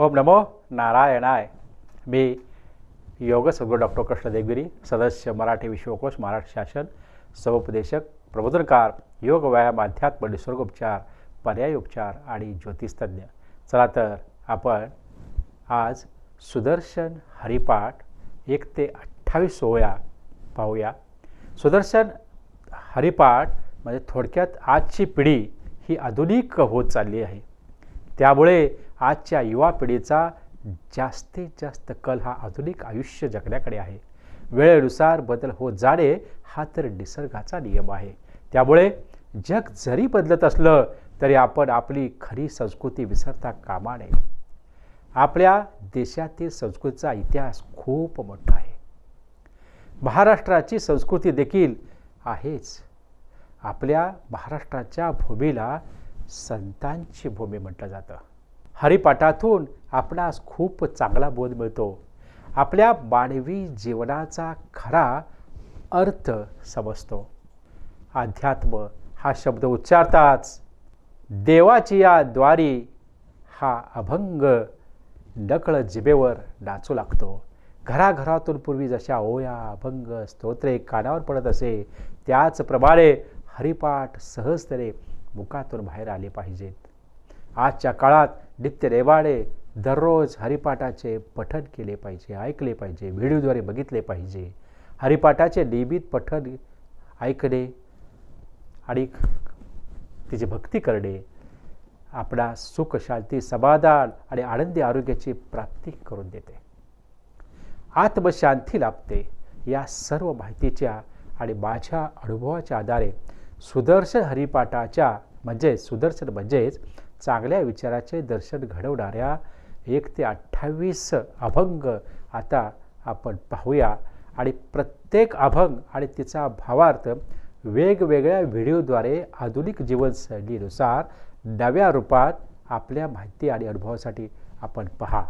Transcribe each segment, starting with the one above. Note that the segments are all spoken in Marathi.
ओम नमो नारायणाय. मी योग सद्गुरू डॉक्टर कृष्ण देवगिरी सदस्य मराठी विश्वकोश महाराष्ट्र शासन समुपदेशक प्रबोधनकार योग व्यायाम अध्यात्म निसर्गोपचार पर्याय उपचार आणि ज्योतिषतज्ञ. चला तर आपण आज सुदर्शन हरिपाठ एक ते अठ्ठावीस सोहळ्या पाहूया. सुदर्शन हरिपाठ म्हणजे थोडक्यात आजची पिढी ही आधुनिक होत चालली आहे. त्यामुळे आजच्या युवा पिढीचा जास्तीत जास्त कल हा आधुनिक आयुष्य जगण्याकडे आहे. वेळेनुसार बदल होत जाणे हा तर निसर्गाचा नियम आहे. त्यामुळे जग जरी बदलत असलं तरी आपण आपली खरी संस्कृती विसरता कामा नये. आपल्या देशातील संस्कृतीचा इतिहास खूप मोठा आहे. महाराष्ट्राची संस्कृती देखील आहेच. आपल्या महाराष्ट्राच्या भूमीला संतांची भूमी म्हटलं जातं. हरिपाठातून आपणास खूप चांगला बोध मिळतो. आपल्या मानवी जीवनाचा खरा अर्थ समजतो. अध्यात्म हा शब्द उच्चारताच देवाची या द्वारी हा अभंग नकळ जिभेवर नाचू लागतो. घराघरातून पूर्वी जशा ओया अभंग स्तोत्रे कानावर पडत असे त्याचप्रमाणे हरिपाठ सहजतेने मुखातून बाहेर आले पाहिजेत. आजच्या काळात नित्य रेवाडे दररोज हरिपाठाचे पठण केले पाहिजे ऐकले पाहिजे व्हिडिओद्वारे बघितले पाहिजे. हरिपाठाचे नियमित पठण ऐकणे आणि तिची भक्ती करणे आपणा सुख शांती समाधान आणि आनंदी आरोग्याची प्राप्ती करून देते. आत्मशांती लाभते. या सर्व माहितीच्या आणि माझ्या अनुभवाच्या आधारे सुदर्शन हरिपाठाच्या म्हणजे सुदर्शन म्हणजेच चांगल्या विचाराचे दर्शन घडवणाऱ्या एक ते अठ्ठावीस अभंग आता आपण पाहूया. आणि प्रत्येक अभंग आणि तिचा भावार्थ वेगवेगळ्या व्हिडिओद्वारे आधुनिक जीवनशैलीनुसार नव्या रूपात आपल्या माहिती आणि अनुभवासाठी आपण पहा.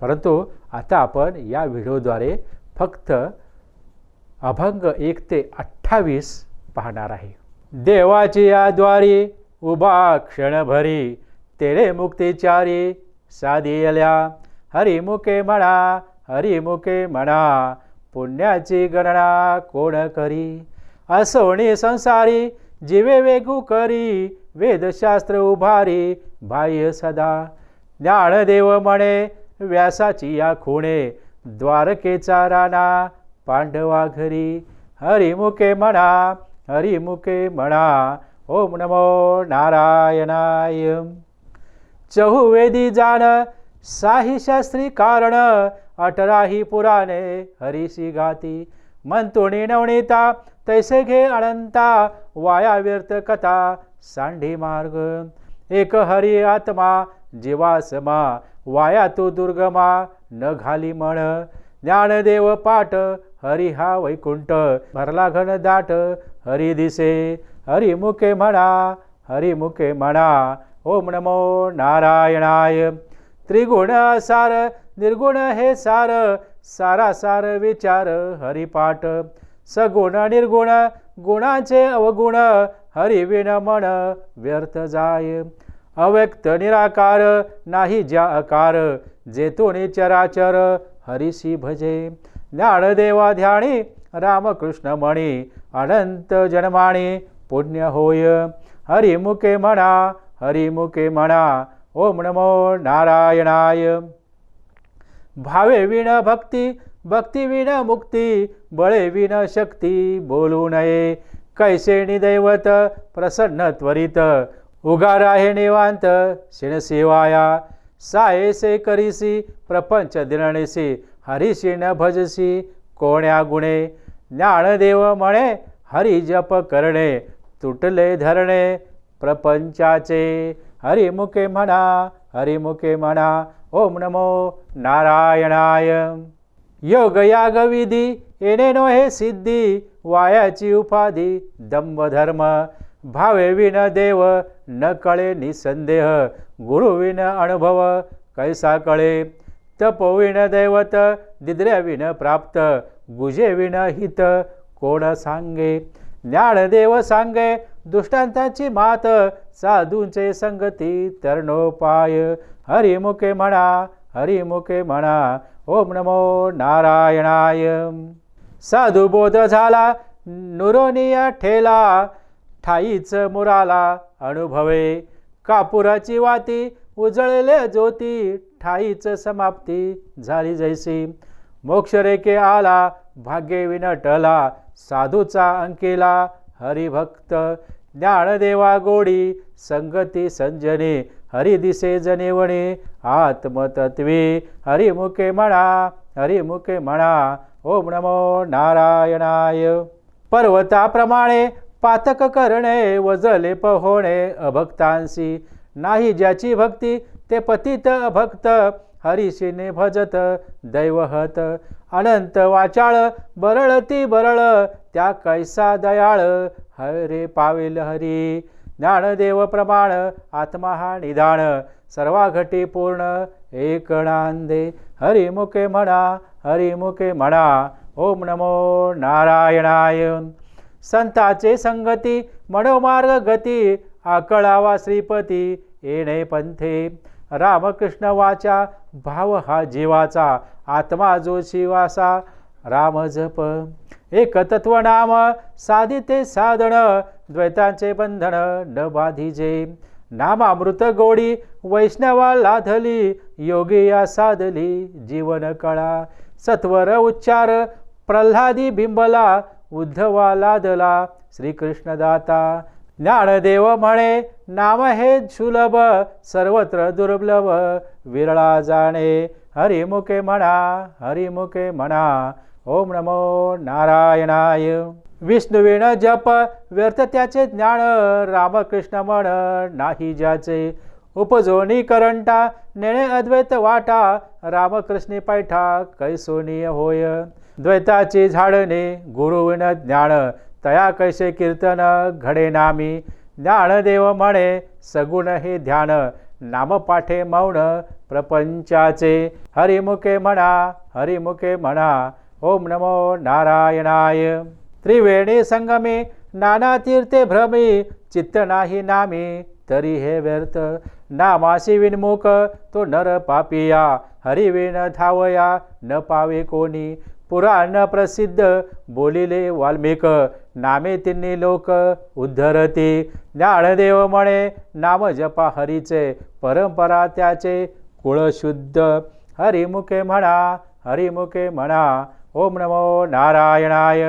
परंतु आता आपण या व्हिडिओद्वारे फक्त अभंग एक ते अठ्ठावीस पाहणार आहे. देवाची या द्वारी उभा क्षणभरी तेरे मुक्तिचारी साधियल्या हरिमुखे म्हणा हरिमुखे म्हणा पुण्याची गणना कोण करी? असोणी संसारी जीवे वेगू करी वेदशास्त्र उभारी बाह्य सदा. ज्ञानदेव म्हणे व्यासाची या खुणे द्वारकेचा राणा पांडवा घरी. हरिमुखे म्हणा हरिमुखे म्हणा ओम नमो नारायणाय। चहुवेदी जाण साही शास्त्री कारण अठराही पुराणे हरिशी गाती मंतुणी नवनीता तैसे घे अनंता वाया व्यर्थ कथा सांडी मार्ग। एक हरी आत्मा जीवासमा वाया तू दुर्गमा न घाली म्हण ज्ञानदेव पाठ हरी हा वैकुंठ भरला घन दाट हरी दिसे। हरिमुखे म्हणा हरिमुखे म्हणा ओम नमो नारायणाय। त्रिगुण सार निर्गुण हे सार सारा सार विचार हरिपाठ। सगुण निर्गुण गुणाचे अवगुण हरिविण मन व्यर्थ जाय। अव्यक्त निराकार नाही ज्या आकार जेतून चराचर हरिशी भजे। ज्ञानदेवा ध्याणी रामकृष्ण मणी अनंत जन्माणी। पुण्य होय. हरिमुखे म्हणा हरिमुखे म्हणा ओम नमो नारायणाय. भावे विण भक्ती भक्ती विण मुक्ती बळे विण शक्ती बोलू नये. कैसे निदैवत प्रसन्न त्वरित. उगार राहे निवांत शिणसेवाया सायसे करीसी प्रपंच दिरणेसी हरिशिण भजसी कोण्या गुणे. ज्ञानदेव म्हणे हरि जप करणे. तुटले धरणे प्रपंचाचे. हरिमुखे म्हणा हरिमुखे म्हणा ओम नमो नारायणाय. योग याग विधी येणे नो हे सिद्धी वायाची उपाधी दंभ धर्म भावे विन देव न कळे निसंदेह. गुरुविन अनुभव कैसा कळे. तपोविन दैवत दिद्र्याविन प्राप्त. गुजेविन हित कोण सांगे. ज्ञानदेव सांगे दुष्टांताची मात साधूंचे संगती तरणोपाय. हरिमुखे म्हणा हरिमुखे म्हणा ओम नमो नारायणाय. साधू बोध झाला नुरोनिया ठेला ठाईच मुराला अनुभवे. कापुराची वाती उजळले ज्योती ठाईच समाप्ती झाली जैसी. मोक्षरेखे आला भाग्यविन टला साधूचा अंकेला हरिभक्त. ज्ञानदेवा गोडी संगती संजने हरी दिसे जनेवणे आत्मतत्वे हरिमुखे म्हणा हरिमुखे म्हणा ओम नमो नारायणाय. पर्वताप्रमाणे पातक करणे वजले होणे अभक्तांसी नाही ज्याची भक्ती ते पतित अभक्त. हरिशिने भजत दैवहत अनंत वाचाळ बरळती बरळ त्या कैसा दयाळ हरे पावेल हरी. ज्ञानदेव प्रमाण आत्मा हा निधान सर्वाघटी पूर्ण एक नांदे. हरिमुखे म्हणा हरिमुखे म्हणा ओम नमो नारायणाय. संताचे संगती मनोमार्ग गती आकळावा श्रीपती येणे पंथे. रामकृष्ण वाचा भाव हा जीवाचा आत्मा जो शिवासा राम जप एक तत्व नाम साधिते साधन द्वैतांचे बंधन न बाधिजे नामामृत गोडी वैष्णवा लाधली योगी या साधली जीवन कळा. सत्वर उच्चार प्रल्हादी बिंबला उद्धवा लादला श्रीकृष्ण ज्ञानदेव म्हणे नाम हे सुलभ सर्वत्र दुर्लभ. विरळा जाणे हरिमुखे म्हणा हरिमुखे म्हणा. ओम नमो नारायणाय. विष्णुवीण जप व्यर्थ त्याचे ज्ञान. रामकृष्ण म्हण नाही ज्याचे उपजोनी करंटा. नेणे अद्वैत वाटा रामकृष्णी पैठा कैसोनीय होय. द्वैताची झाडणे गुरुविण ज्ञान. तया कैसे कीर्तन घडे नामी? ज्ञानदेव म्हणे सगुण हे ध्यान नामपाठे मौन प्रपंचाचे. हरिमुखे म्हणा हरिमुखे म्हणा ओम नमो नारायणाय. त्रिवेणी संगमे नाना तीर्थे भ्रमी चित्त नाही नामी तरी हे व्यर्थ. नामाशी विनमुख तो नर पापिया हरिविण धावया न पावे कोणी. पुराण प्रसिद्ध बोलिले वाल्मिक नामे तिन्ही लोक उद्धरती. ज्ञानदेव म्हणे नाम जपा हरीचे परंपरा त्याचे कुळशुद्ध हरिमुखे म्हणा हरिमुखे म्हणा ओम नमो नारायणाय.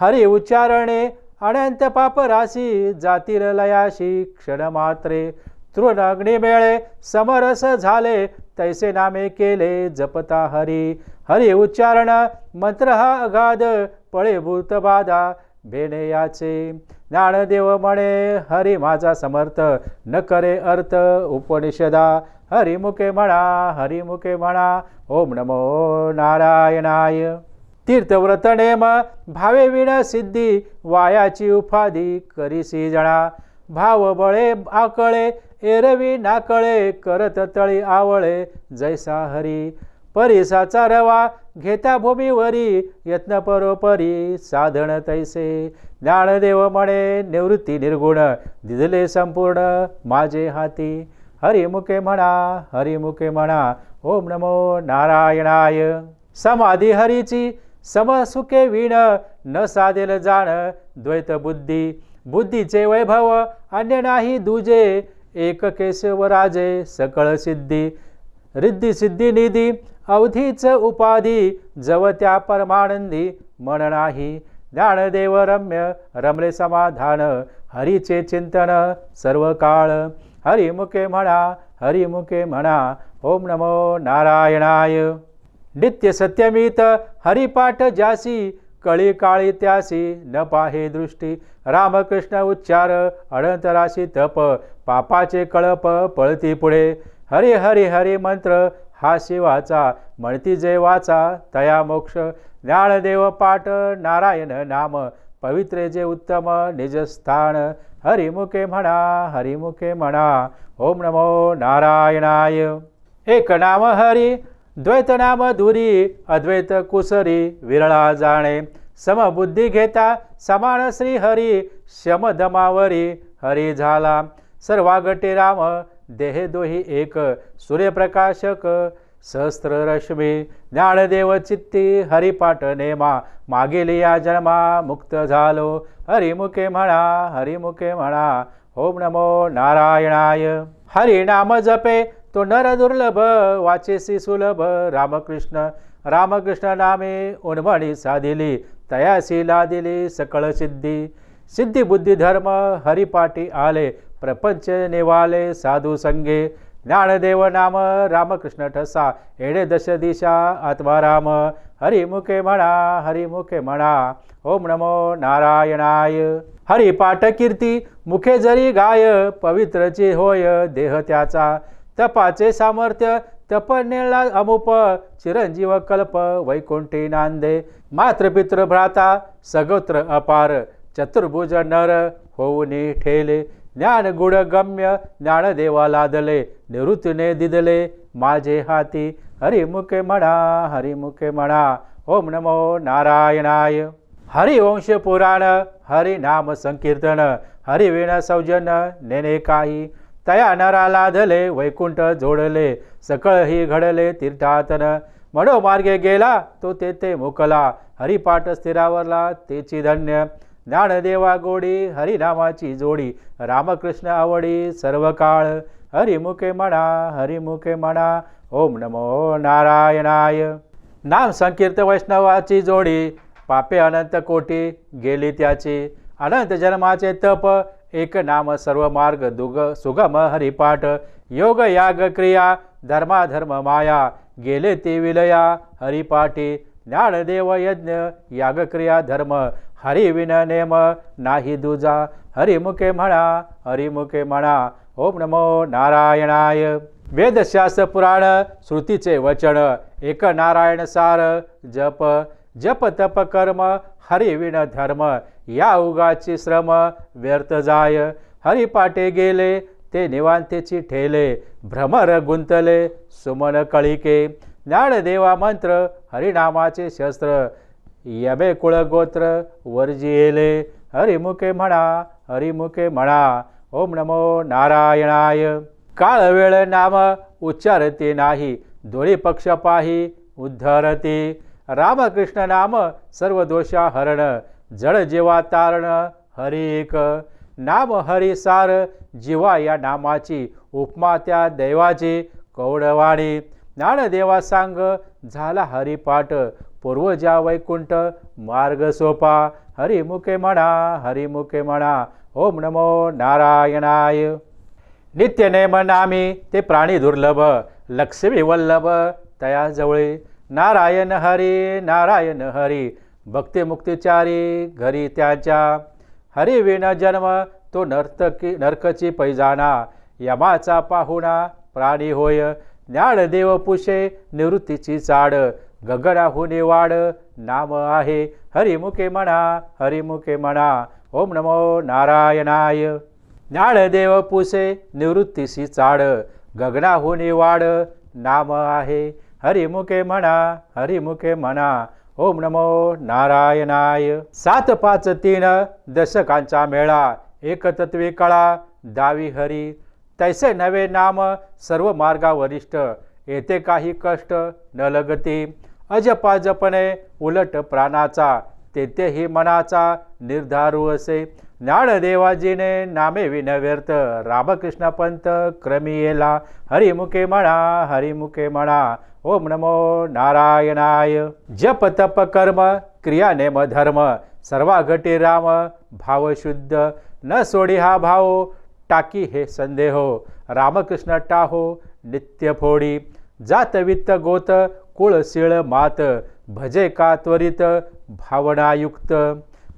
हरी उच्चारणे अनंत पापराशी जातील लयाशी क्षणमात्रे. तृण अग्निमेळे समरस झाले तैसे नामे केले जपता हरी. हरी उच्चारण मंत्र हा अगाध पळे भूत बाधा भेणे याचे. ज्ञानदेव म्हणे हरी माझा समर्थ न करे अर्थ उपनिषदा. हरिमुखे म्हणा हरिमुखे म्हणा ओम नमो नारायणाय. तीर्थव्रत नेम भावे विण सिद्धी वायाची उपाधी करीसी जणा. भाव बळे आकळे एरवी नाकळे करत तळी आवळे जैसा हरी. परिसाचा रवा घेता भूमीवरी यत्न परोपरी साधन तैसे. ज्ञानदेव म्हणे निवृत्ती निर्गुण दिदले संपूर्ण माझे हाती. हरिमुखे म्हणा हरिमुखे म्हणा ओम नमो नारायणाय. समाधी हरीची समसुखे विण न साधेल जाण द्वैत बुद्धी. बुद्धीचे वैभव अन्य नाही दुजे. एक केशवराजे सकळ सिद्धी रिद्धी सिद्धी निधी अवधीच उपाधी जव त्या परमानंदी मन नाही ज्ञानदेव रम्य रमले समाधान हरीचे चिंतन सर्व काळ. हरिमुखे म्हणा हरिमुखे म्हणा ओम नमो नारायणाय. नित्य सत्यमित हरिपाठ जासी कळी काळी त्यासी न पाहे दृष्टी. रामकृष्ण उच्चार अनंतराशी तप पापाचे कळप पळती पुढे. हरी हरी हरी मंत्र हा शिवाचा म्हणती जे वाचा तया मोक्ष. ज्ञानदेव पाठ नारायण नाम पवित्रे जे उत्तम निजस्थान हरिमुखे म्हणा हरिमुखे म्हणा ओम नमो नारायणाय. एक नाम हरी द्वैत नाम दुरी अद्वैत कुसरी विरळा जाणे समबुद्धी घेता समान श्री हरी शमदमावरी हरी झाला सर्वागटे राम देहे दोही एक सूर्यप्रकाशक सहस्त्र रश्मी ज्ञानदेव चित्ती हरिपाठ नेमा मागील या जन्मा मुक्त झालो हरिमुखे म्हणा हरिमुखे म्हणा ओम नमो नारायणाय. हरिनाम जपे तो नर दुर्लभ वाचेसी सुलभ रामकृष्ण रामकृष्ण नामे उन्मणी साधिली तयासी लादिली सकळ सिद्धी. सिद्धी बुद्धी धर्म हरिपाठी आले प्रपंच निवाले साधू संगे. ज्ञानदेव नाम रामकृष्ण ठसा येणे दश दिशा आत्माराम हरिमुखे म्हणा हरिमुखे म्हणा ओम नमो नारायणाय. हरिपाठ कीर्ती मुखे जरी गाय पवित्रची होय देह त्याचा. तपाचे सामर्थ्य तपनेला अमुप चिरंजीव कल्प वैकुंठी नांदे मातृपितृ भ्राता सगोत्र अपार चतुर्भुज नर होऊनी ठेले ज्ञान गुड गम्य ज्ञानदेवा लादले निवृत्तीने दिदले माझे हाती हरिमुखे म्हणा हरिमुखे म्हणा ओम नमो नारायणाय. हरिवंश पुराण हरिनाम संकीर्तन हरिवीण सौजन नेने काही तया नराला धले वैकुंठ जोडले सकळही घडले तीर्थातन मनोमार्गे गेला तो तेथे मुकला हरिपाठ स्थिरावरला तेची धन्य ज्ञानदेवा गोडी हरिनामाची जोडी रामकृष्ण आवडी सर्व काळ हरिमुखे म्हणा हरिमुखे म्हणा ओम नमो नारायणाय नाम संकीर्त वैष्णवाची जोडी पापे अनंत कोटी गेली त्याची अनंत जन्माचे तप एक नाम सर्व मार्ग दुग सुगम हरिपाठ योग याग क्रिया धर्माधर्म माया गेले ते विलया हरिपाठी ज्ञानदेव यज्ञ यागक्रिया धर्म हरिविन नेम नाही दुजा हरिमुखे म्हणा हरिमुखे म्हणा ओम नमो नारायणाय. वेदशास्त्र पुराण श्रुतीचे वचन एक नारायण सार जप जप तप कर्म हरिविण धर्म या उगाची श्रम व्यर्थ जाय. हरिपाटे गेले ते निवांतेची ठेले. भ्रमर गुंतले सुमन कळिके. ज्ञानदेवा मंत्र हरिनामाचे शस्त्र. यमे कुळगोत्र येले. हरिमुखे म्हणा हरिमुखे म्हणा. ओम नमो नारायणाय. काळ वेळ नाम उच्चारते नाही. दोळी पक्ष पाही उद्धरते. रामकृष्ण नाम सर्व दोषा हरण जड जीवा तारण हरी एक नाम हरी सार जीवा या नामाची उपमा त्या दैवाची कौडवाणी ज्ञानदेवा सांग झाला हरिपाठ पूर्वजा वैकुंठ मार्ग सोपा. हरिमुखे म्हणा हरिमुखे म्हणा ओम नमो नारायणाय. नित्य नेम नामी ते प्राणी दुर्लभ लक्ष्मी वल्लभ तया जवळे. नारायण हरी नारायण हरी भक्ते मुक्तिचारी घरी त्याच्या. हरी विण जन्म तो नर्तकी नर्कची पैजाना. यमाचा पाहुणा प्राणी होय. ज्ञानदेव पुषे निवृत्तीची चाड. गगनाहुने वाड नाम आहे. हरिमुखे म्हणा हरिमुखे म्हणा ओम नमो नारायणाय. ज्ञानदेव पुसे निवृत्तीशी चाड. गगनाहुने वाड नाम आहे. हरिमुखे म्हणा हरिमुखे म्हणा ओम नमो नारायणाय. सात पाच तीन दशकांचा मेळा एकतत्वे कळा दावी हरी. तैसे नवे नाम सर्व मार्गा वरिष्ठ येथे काही कष्ट न लगती. अजपा जपणे उलट प्राणाचा तेथेही मनाचा निर्धारू असे. ज्ञानदेवाजीने नामे विनव्यर्थ रामकृष्ण पंत क्रमी येला हरिमुखे म्हणा हरिमुखे म्हणा. ओम नमो नारायणाय। जप तप कर्म क्रिया नेम धर्म सर्वा घटी राम भाव शुद्ध न सोडी हा भाव टाकी हे संदेह। रामकृष्ण टाहो नित्य फोडी। जात वित्त गोत कुळ शिळ मात भजे का त्वरित भावनायुक्त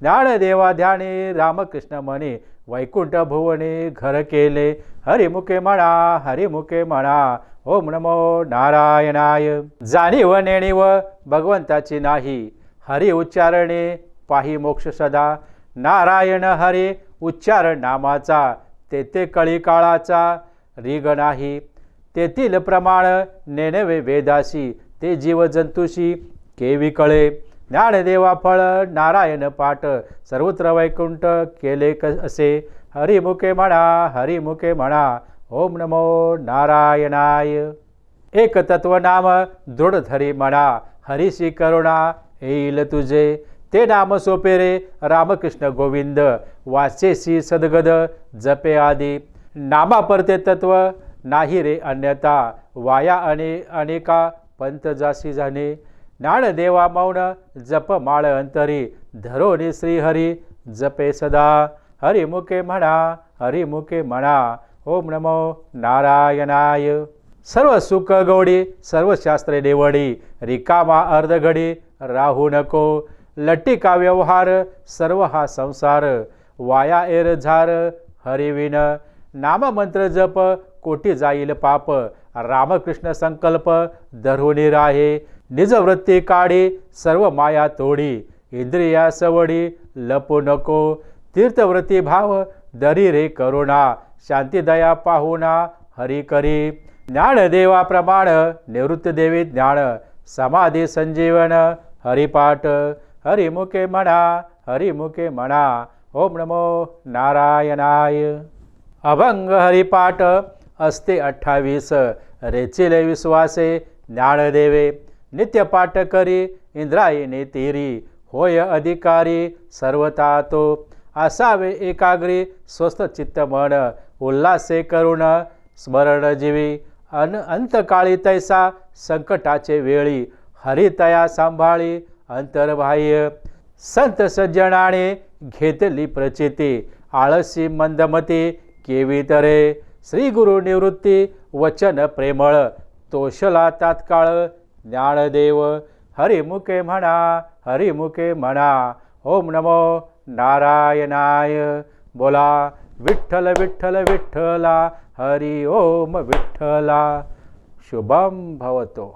ज्ञानदेवा ध्याने रामकृष्ण म्हणे वैकुंठ भुवने घर केले। हरिमुखे म्हणा हरिमुखे म्हणा ओम नमो नारायणाय. जाणीव नेणीव भगवंताची नाही. हरी उच्चारणे पाही मोक्ष सदा. नारायण हरे उच्चारण नामाचा. तेथे कळी काळाचा रिग नाही. तेथील प्रमाण नेणवे वेदासी. ते जीवजंतुशी केवी कळे. ज्ञानदेवा फळ नारायण पाठ सर्वत्र वैकुंठ केले क असे. हरिमुखे म्हणा हरिमुखे म्हणा. ओम नमो नारायणाय। एक तत्व नाम दृढ धरी म्हणा हरिशी करुणा येईल तुझे। ते नाम सोपे रे रामकृष्ण गोविंद वाचेसी सदगद जपे आदी। नामापरते तत्व नाही रे अन्यता वाया अने अनेका पंत जासी जाणे। ज्ञानदेवा मौन जप माळ अंतरी धरोनी श्रीहरी जपे सदा। हरिमुखे म्हणा हरिमुखे म्हणा ओम नमो नारायणाय. सर्व सुख गौडी सर्व शास्त्रे निवडी रिकामा अर्धघडी राहू नको. लट्टिका व्यवहार सर्व हा संसार. वाया एर झार हरिविन नाममंत्र जप कोटी जाईल पाप. रामकृष्ण संकल्प धरुनी राहे. निजवृत्ती काढी सर्व माया तोडी. इंद्रिया सवडी लपू नको. तीर्थव्रती भाव दरी रे करुणा शांती दया पाहुणा हरी करी. ज्ञानदेवाप्रमाण निवृत्त देवी ज्ञान समाधी संजीवन हरिपाठ हरिमुखे म्हणा हरिमुखे म्हणा ओम नमो नारायणाय. अभंग हरिपाठ असते अठ्ठावीस. रेचिले विश्वासे ज्ञानदेवे नित्यपाठ करी इंद्रायणी तिरी. होय अधिकारी सर्वता तो असावे एकाग्री स्वस्थ चित्त मन. उल्हासे करुण स्मरण जीवी अन अंतकाळी तैसा संकटाचे वेळी. हरितया सांभाळी अंतर्बाह्य. संत सज्जनाने घेतली प्रचिती. आळसी मंदमती केवी तरे. श्री गुरु निवृत्ती वचन प्रेमळ. तोषला तात्काळ ज्ञानदेव. हरिमुखे म्हणा हरिमुखे म्हणा. ओम नमो नारायणाय बोला विठ्ठल विठ्ठल विठ्ठला हरि ओम विठ्ठला. शुभम भवतो.